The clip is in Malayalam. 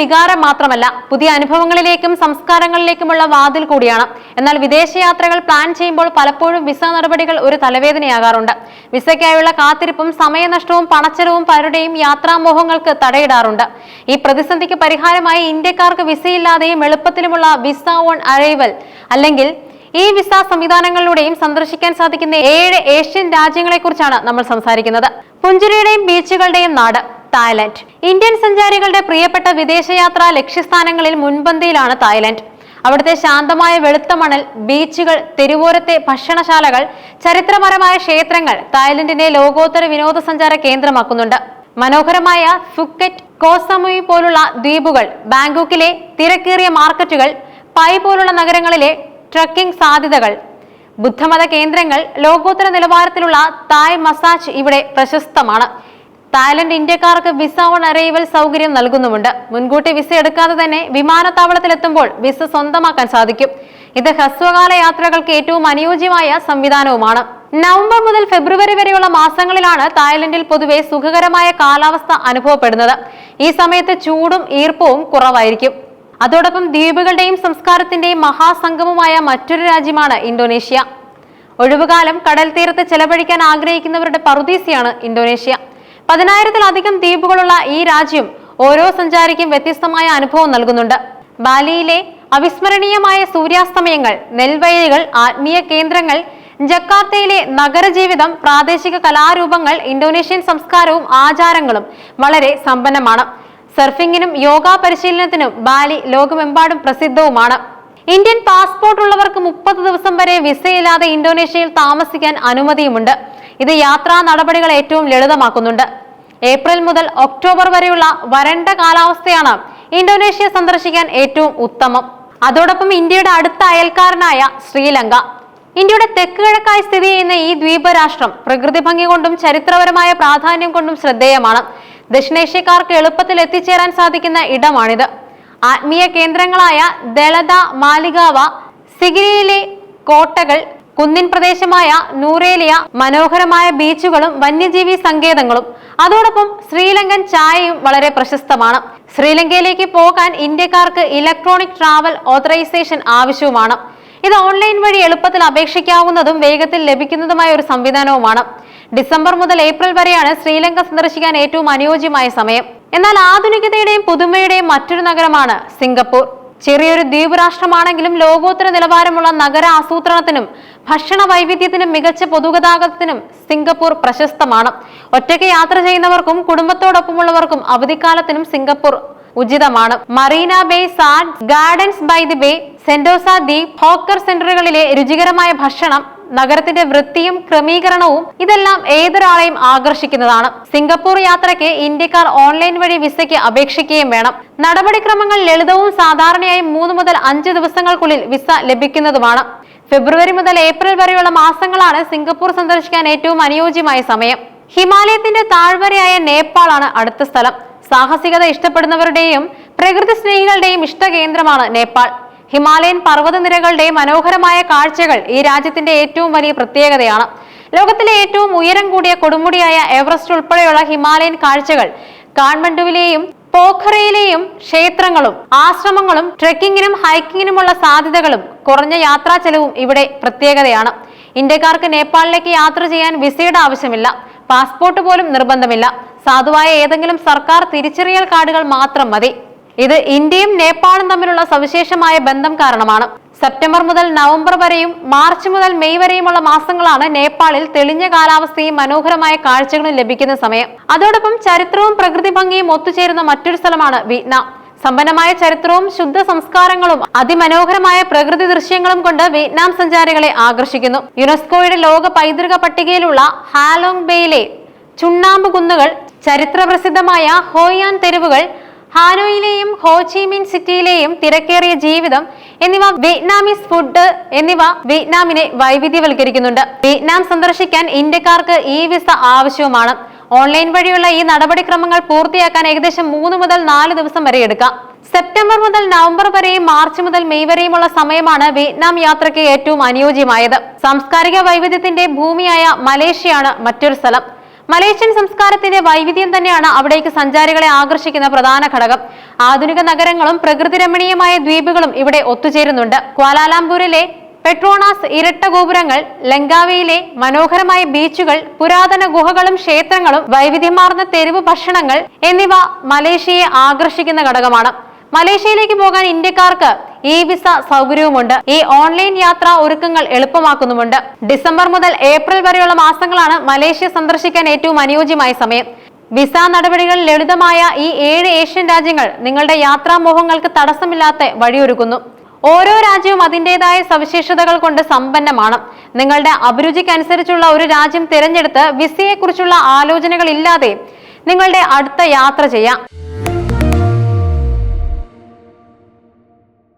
വികാരം മാത്രമല്ല പുതിയ അനുഭവങ്ങളിലേക്കും സംസ്കാരങ്ങളിലേക്കുമുള്ള വാതിൽ കൂടിയാണ്. എന്നാൽ വിദേശയാത്രകൾ പ്ലാൻ ചെയ്യുമ്പോൾ പലപ്പോഴും വിസ നടപടികൾ ഒരു തലവേദനയാകാറുണ്ട്. വിസയ്ക്കായുള്ള കാത്തിരിപ്പും സമയനഷ്ടവും പണച്ചെലവും പലരുടെയും യാത്രാമോഹങ്ങൾക്ക് തടയിടാറുണ്ട്. ഈ പ്രതിസന്ധിക്ക് പരിഹാരമായി ഇന്ത്യക്കാർക്ക് വിസയില്ലാതെയും എളുപ്പത്തിലുമുള്ള വിസ ഓൺ അറൈവൽ അല്ലെങ്കിൽ ഈ വിസ സംവിധാനങ്ങളിലൂടെയും സന്ദർശിക്കാൻ സാധിക്കുന്ന ഏഴ് ഏഷ്യൻ രാജ്യങ്ങളെക്കുറിച്ചാണ് നമ്മൾ സംസാരിക്കുന്നത്. പുഞ്ചിരിയുടെയും ബീച്ചുകളുടെയും നാട് തായ്ലൻഡ്. ഇന്ത്യൻ സഞ്ചാരികളുടെ പ്രിയപ്പെട്ട വിദേശയാത്രാ ലക്ഷ്യസ്ഥാനങ്ങളിൽ മുൻപന്തിയിലാണ് തായ്ലൻഡ്. അവിടുത്തെ ശാന്തമായ വെളുത്ത മണൽ ബീച്ചുകൾ തെരുവോരത്തെ ഭക്ഷണശാലകൾ ചരിത്രപരമായ ക്ഷേത്രങ്ങൾ തായ്ലൻഡിനെ ലോകോത്തര വിനോദസഞ്ചാര കേന്ദ്രമാക്കുന്നുണ്ട്. മനോഹരമായ ഫുക്കറ്റ് കോസമുയി പോലുള്ള ദ്വീപുകൾ ബാങ്കോക്കിലെ തിരക്കേറിയ മാർക്കറ്റുകൾ പൈ പോലുള്ള നഗരങ്ങളിലെ ട്രക്കിംഗ് സാധ്യതകൾ ബുദ്ധമത കേന്ദ്രങ്ങൾ ലോകോത്തര നിലവാരത്തിലുള്ള തായ് മസാജ് ഇവിടെ പ്രശസ്തമാണ്. തായ്ലൻഡ് ഇന്ത്യക്കാർക്ക് വിസ ഓൺ അറൈവൽ സൗകര്യം നൽകുന്നുമുണ്ട്. മുൻകൂട്ടി വിസ എടുക്കാതെ തന്നെ വിമാനത്താവളത്തിലെത്തുമ്പോൾ വിസ സ്വന്തമാക്കാൻ സാധിക്കും. ഇത് ഹ്രസ്വകാല യാത്രകൾക്ക് ഏറ്റവും അനുയോജ്യമായ സംവിധാനവുമാണ്. നവംബർ മുതൽ ഫെബ്രുവരി വരെയുള്ള മാസങ്ങളിലാണ് തായ്ലൻഡിൽ പൊതുവെ സുഖകരമായ കാലാവസ്ഥ അനുഭവപ്പെടുന്നത്. ഈ സമയത്ത് ചൂടും ഈർപ്പവും കുറവായിരിക്കും. അതോടൊപ്പം ദ്വീപുകളുടെയും സംസ്കാരത്തിന്റെയും മഹാസംഗമമായ മറ്റൊരു രാജ്യമാണ് ഇന്തോനേഷ്യ. ഒഴിവുകാലം കടൽ തീരത്ത് ചെലവഴിക്കാൻ ആഗ്രഹിക്കുന്നവരുടെ പറുദീസയാണ് ഇന്തോനേഷ്യ. പതിനായിരത്തിലധികം ദ്വീപുകളുള്ള ഈ രാജ്യം ഓരോ സഞ്ചാരിക്കും വ്യത്യസ്തമായ അനുഭവം നൽകുന്നുണ്ട്. ബാലിയിലെ അവിസ്മരണീയമായ സൂര്യാസ്തമയങ്ങൾ നെൽവയലുകൾ ആത്മീയ കേന്ദ്രങ്ങൾ ജക്കാർത്തയിലെ നഗരജീവിതം പ്രാദേശിക കലാരൂപങ്ങൾ ഇന്തോനേഷ്യൻ സംസ്കാരവും ആചാരങ്ങളും വളരെ സമ്പന്നമാണ്. സർഫിംഗിനും യോഗ പരിശീലനത്തിനും ബാലി ലോകമെമ്പാടും പ്രസിദ്ധവുമാണ്. ഇന്ത്യൻ പാസ്പോർട്ട് ഉള്ളവർക്ക് മുപ്പത് ദിവസം വരെ വിസയില്ലാതെ ഇന്തോനേഷ്യയിൽ താമസിക്കാൻ അനുമതിയുമുണ്ട്. ഇത് യാത്രാ നടപടികൾ ഏറ്റവും ലളിതമാക്കുന്നുണ്ട്. ഏപ്രിൽ മുതൽ ഒക്ടോബർ വരെയുള്ള വരണ്ട കാലാവസ്ഥയാണ് ഇന്തോനേഷ്യ സന്ദർശിക്കാൻ ഏറ്റവും ഉത്തമം. അതോടൊപ്പം ഇന്ത്യയുടെ അടുത്ത അയൽക്കാരനായ ശ്രീലങ്ക. ഇന്ത്യയുടെ തെക്ക് കിഴക്കായി സ്ഥിതി ചെയ്യുന്ന ഈ ദ്വീപ രാഷ്ട്രം പ്രകൃതി ഭംഗി കൊണ്ടും ചരിത്രപരമായ പ്രാധാന്യം കൊണ്ടും ശ്രദ്ധേയമാണ്. ദക്ഷിണേഷ്യക്കാർക്ക് എളുപ്പത്തിൽ എത്തിച്ചേരാൻ സാധിക്കുന്ന ഇടമാണിത്. ആത്മീയ കേന്ദ്രങ്ങളായ ദളത മാലികാവ സിഗിരിയിലെ കോട്ടകൾ കുന്നിൻ പ്രദേശമായ നൂറേലിയ മനോഹരമായ ബീച്ചുകളും വന്യജീവി സങ്കേതങ്ങളും. അതോടൊപ്പം ശ്രീലങ്കൻ ചായയും വളരെ പ്രശസ്തമാണ്. ശ്രീലങ്കയിലേക്ക് പോകാൻ ഇന്ത്യക്കാർക്ക് ഇലക്ട്രോണിക് ട്രാവൽ ഓതറൈസേഷൻ ആവശ്യവുമാണ്. ഇത് ഓൺലൈൻ വഴി എളുപ്പത്തിൽ അപേക്ഷിക്കാവുന്നതും വേഗത്തിൽ ലഭിക്കുന്നതുമായ ഒരു സംവിധാനവുമാണ്. ഡിസംബർ മുതൽ ഏപ്രിൽ വരെയാണ് ശ്രീലങ്ക സന്ദർശിക്കാൻ ഏറ്റവും അനുയോജ്യമായ സമയം. എന്നാൽ ആധുനികതയുടെയും പുതുമയുടെയും മറ്റൊരു നഗരമാണ് സിംഗപ്പൂർ. ചെറിയൊരു ദ്വീപ് രാഷ്ട്രമാണെങ്കിലും ലോകോത്തര നിലവാരമുള്ള നഗര ആസൂത്രണത്തിനും ഭക്ഷണ വൈവിധ്യത്തിനും മികച്ച പൊതുഗതാഗതത്തിനും സിംഗപ്പൂർ പ്രശസ്തമാണ്. ഒറ്റയ്ക്ക് യാത്ര ചെയ്യുന്നവർക്കും കുടുംബത്തോടൊപ്പമുള്ളവർക്കും അവധിക്കാലത്തിനും സിംഗപ്പൂർ ഉചിതമാണ്. Marina Bay Sands Gardens by the Bay Sentosa ദ്വീപ് ഹോക്കർ സെന്ററുകളിലെ രുചികരമായ ഭക്ഷണം നഗരത്തിന്റെ വൃത്തിയും ക്രമീകരണവും ഇതെല്ലാം ഏതൊരാളെയും ആകർഷിക്കുന്നതാണ്. സിംഗപ്പൂർ യാത്രയ്ക്ക് ഇന്ത്യക്കാർ ഓൺലൈൻ വഴി വിസയ്ക്ക് അപേക്ഷിക്കുകയും വേണം. നടപടിക്രമങ്ങൾ ലളിതവും സാധാരണയായി മൂന്ന് മുതൽ അഞ്ച് ദിവസങ്ങൾക്കുള്ളിൽ വിസ ലഭിക്കുന്നതുമാണ്. ഫെബ്രുവരി മുതൽ ഏപ്രിൽ വരെയുള്ള മാസങ്ങളാണ് സിംഗപ്പൂർ സന്ദർശിക്കാൻ ഏറ്റവും അനുയോജ്യമായ സമയം. ഹിമാലയത്തിന്റെ താഴ്വരയായ നേപ്പാളാണ് അടുത്ത സ്ഥലം. സാഹസികത ഇഷ്ടപ്പെടുന്നവരുടെയും പ്രകൃതി സ്നേഹികളുടെയും ഇഷ്ടകേന്ദ്രമാണ് നേപ്പാൾ. ഹിമാലയൻ പർവതനിരകളുടെ മനോഹരമായ കാഴ്ചകൾ ഈ രാജ്യത്തിന്റെ ഏറ്റവും വലിയ പ്രത്യേകതയാണ്. ലോകത്തിലെ ഏറ്റവും ഉയരം കൂടിയ കൊടുമുടിയായ എവറസ്റ്റ് ഉൾപ്പെടെയുള്ള ഹിമാലയൻ കാഴ്ചകൾ കാഠ്മണ്ഡുവിലെയും പോഖറയിലെയും ക്ഷേത്രങ്ങളും ആശ്രമങ്ങളും ട്രെക്കിങ്ങിനും ഹൈക്കിങ്ങിനുമുള്ള സാധ്യതകളും കുറഞ്ഞ യാത്രാ ചെലവും ഇവിടെ പ്രത്യേകതയാണ്. ഇന്ത്യക്കാർക്ക് നേപ്പാളിലേക്ക് യാത്ര ചെയ്യാൻ വിസയുടെ ആവശ്യമില്ല. പാസ്പോർട്ട് പോലും നിർബന്ധമില്ല. സാധുവായ ഏതെങ്കിലും സർക്കാർ തിരിച്ചറിയൽ കാർഡുകൾ മാത്രം മതി. ഇത് ഇന്ത്യയും നേപ്പാളും തമ്മിലുള്ള സവിശേഷമായ ബന്ധം കാരണമാണ്. സെപ്റ്റംബർ മുതൽ നവംബർ വരെയും മാർച്ച് മുതൽ മെയ് വരെയുമുള്ള മാസങ്ങളാണ് നേപ്പാളിൽ തെളിഞ്ഞ കാലാവസ്ഥയും മനോഹരമായ കാഴ്ചകളും ലഭിക്കുന്ന സമയം. അതോടൊപ്പം ചരിത്രവും പ്രകൃതി ഭംഗിയും ഒത്തുചേരുന്ന മറ്റൊരു സ്ഥലമാണ് വിയറ്റ്നാം. സമ്പന്നമായ ചരിത്രവും ശുദ്ധ സംസ്കാരങ്ങളും അതിമനോഹരമായ പ്രകൃതി ദൃശ്യങ്ങളും കൊണ്ട് വിയറ്റ്നാം സഞ്ചാരികളെ ആകർഷിക്കുന്നു. യുനെസ്കോയുടെ ലോക പൈതൃക പട്ടികയിലുള്ള ഹാലോങ് ബേയിലെ ചുണ്ണാമ്പ് കുന്നുകൾ ചരിത്ര പ്രസിദ്ധമായ ഹോയാൻ തെരുവുകൾ ഹാനോയിലെയും ഹോച്ചിമിൻ സിറ്റിയിലെയും തിരക്കേറിയ ജീവിതം എന്നിവ വിയറ്റ്നാമീസ് ഫുഡ് എന്നിവ വിയറ്റ്നാമിനെ വൈവിധ്യവൽക്കരിക്കുന്നുണ്ട്. വിയറ്റ്നാം സന്ദർശിക്കാൻ ഇന്ത്യക്കാർക്ക് ഈ വിസ ആവശ്യവുമാണ്. ഓൺലൈൻ വഴിയുള്ള ഈ നടപടിക്രമങ്ങൾ പൂർത്തിയാക്കാൻ ഏകദേശം മൂന്ന് മുതൽ നാല് ദിവസം വരെ എടുക്കാം. സെപ്റ്റംബർ മുതൽ നവംബർ വരെയും മാർച്ച് മുതൽ മെയ് വരെയുമുള്ള സമയമാണ് വിയറ്റ്നാം യാത്രയ്ക്ക് ഏറ്റവും അനുയോജ്യമായത്. സാംസ്കാരിക വൈവിധ്യത്തിന്റെ ഭൂമിയായ മലേഷ്യയാണ് മറ്റൊരു സ്ഥലം. മലേഷ്യൻ സംസ്കാരത്തിന്റെ വൈവിധ്യം തന്നെയാണ് അവിടേക്ക് സഞ്ചാരികളെ ആകർഷിക്കുന്ന പ്രധാന ഘടകം. ആധുനിക നഗരങ്ങളും പ്രകൃതി രമണീയമായ ദ്വീപുകളും ഇവിടെ ഒത്തുചേരുന്നുണ്ട്. ക്വാലാലാംപൂരിലെ പെട്രോണാസ് ഇരട്ട ഗോപുരങ്ങൾ ലങ്കാവിയിലെ മനോഹരമായ ബീച്ചുകൾ പുരാതന ഗുഹകളും ക്ഷേത്രങ്ങളും വൈവിധ്യമാർന്ന തെരുവ് ഭക്ഷണങ്ങൾ എന്നിവ മലേഷ്യയെ ആകർഷിക്കുന്ന ഘടകമാണ്. മലേഷ്യയിലേക്ക് പോകാൻ ഇന്ത്യക്കാർക്ക് ഇ വിസ സൗകര്യവുമുണ്ട്. ഈ ഓൺലൈൻ യാത്രാ ഒരുക്കങ്ങൾ എളുപ്പമാക്കുന്നുമുണ്ട്. ഡിസംബർ മുതൽ ഏപ്രിൽ വരെയുള്ള മാസങ്ങളാണ് മലേഷ്യ സന്ദർശിക്കാൻ ഏറ്റവും അനുയോജ്യമായ സമയം. വിസ നടപടികൾ ലളിതമായ ഈ ഏഴ് ഏഷ്യൻ രാജ്യങ്ങൾ നിങ്ങളുടെ യാത്രാമോഹങ്ങൾക്ക് തടസ്സമില്ലാത്ത വഴിയൊരുക്കുന്നു. ഓരോ രാജ്യവും അതിന്റെതായ സവിശേഷതകൾ കൊണ്ട് സമ്പന്നമാണ്. നിങ്ങളുടെ അഭിരുചിക്കനുസരിച്ചുള്ള ഒരു രാജ്യം തിരഞ്ഞെടുത്ത് വിസയെക്കുറിച്ചുള്ള ആലോചനകൾ ഇല്ലാതെ നിങ്ങളുടെ അടുത്ത യാത്ര ചെയ്യാം.